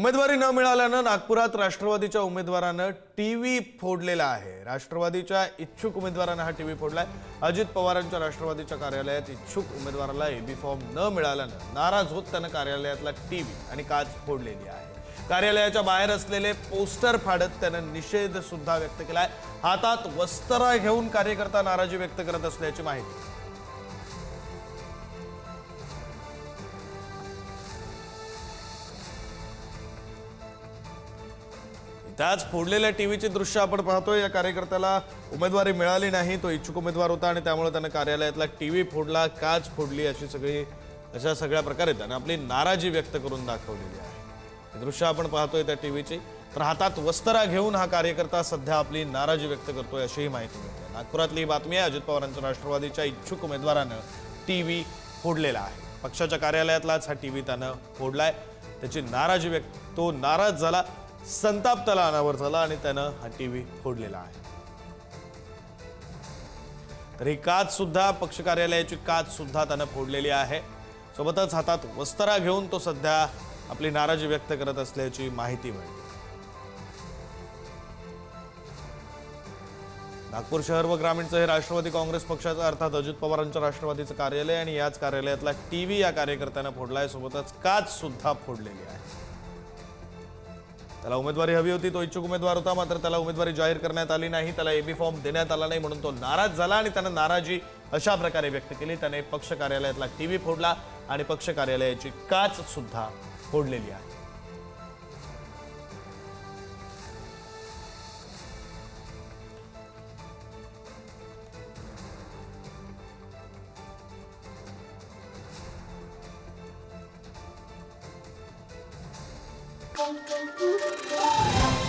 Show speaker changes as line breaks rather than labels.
उमेदवारी न मिळाल्यानं नागपुरात राष्ट्रवादीच्या उमेदवारानं टीव्ही फोडलेला आहे. राष्ट्रवादीच्या इच्छुक उमेदवारानं हा टीव्ही फोडलाय. अजित पवारांच्या राष्ट्रवादीच्या कार्यालयात इच्छुक उमेदवाराला एबी फॉर्म न मिळाल्यानं नाराज होत त्यानं कार्यालयातला टीव्ही आणि काच फोडलेली आहे. कार्यालयाच्या बाहेर असलेले पोस्टर फाडत त्यानं निषेध सुद्धा व्यक्त केलाय. हातात वस्त्रा घेऊन कार्यकर्ता नाराजी व्यक्त करत असल्याची माहिती. त्याच फोडलेल्या टीव्हीची दृश्य आपण पाहतोय. या कार्यकर्त्याला उमेदवारी मिळाली नाही तो इच्छुक उमेदवार होता आणि त्यामुळे त्यानं कार्यालयातला टीव्ही फोडला काच फोडली अशी सगळी अशा सगळ्या प्रकारे त्यानं आपली नाराजी व्यक्त करून दाखवलेली आहे. हे दृश्य आपण पाहतोय त्या टीव्हीची. तर हातात वस्त्रा घेऊन हा कार्यकर्ता सध्या आपली नाराजी व्यक्त करतोय अशीही माहिती मिळते. नागपुरातली ही बातमी आहे अजित पवारांच्या राष्ट्रवादीच्या इच्छुक उमेदवारानं टीव्ही फोडलेला आहे. पक्षाच्या कार्यालयातलाच हा टीव्ही त्यानं फोडलाय. त्याची नाराजी व्यक्त तो नाराज झाला. संताप त्याला अनावर झाला आणि त्यानं हा टीव्ही फोडलेला आहे. तर ही काच सुद्धा पक्ष कार्यालयाची काच सुद्धा त्यानं फोडलेली आहे. सोबतच हातात वस्त्रा घेऊन तो सध्या आपली नाराजी व्यक्त करत असल्याची माहिती मिळते. नागपूर शहर व ग्रामीणचं हे राष्ट्रवादी काँग्रेस पक्षाचं अर्थात अजित पवारांच्या राष्ट्रवादीचं कार्यालय आणि याच कार्यालयातला टीव्ही या कार्यकर्त्यानं फोडलाय. सोबतच काच सुद्धा फोडलेली आहे. त्याला उमेदवारी हवी होती तो इच्छुक उमेदवार होता मात्र त्याला उमेदवारी जाहीर करण्यात आली नाही त्याला एबी फॉर्म देण्यात आला नाही म्हणून तो नाराज झाला आणि त्यानं नाराजी अशा प्रकारे व्यक्त केली. त्याने पक्ष कार्यालयातला टीव्ही फोडला आणि पक्ष कार्यालयाची काच सुद्धा फोडलेली आहे. Thank you.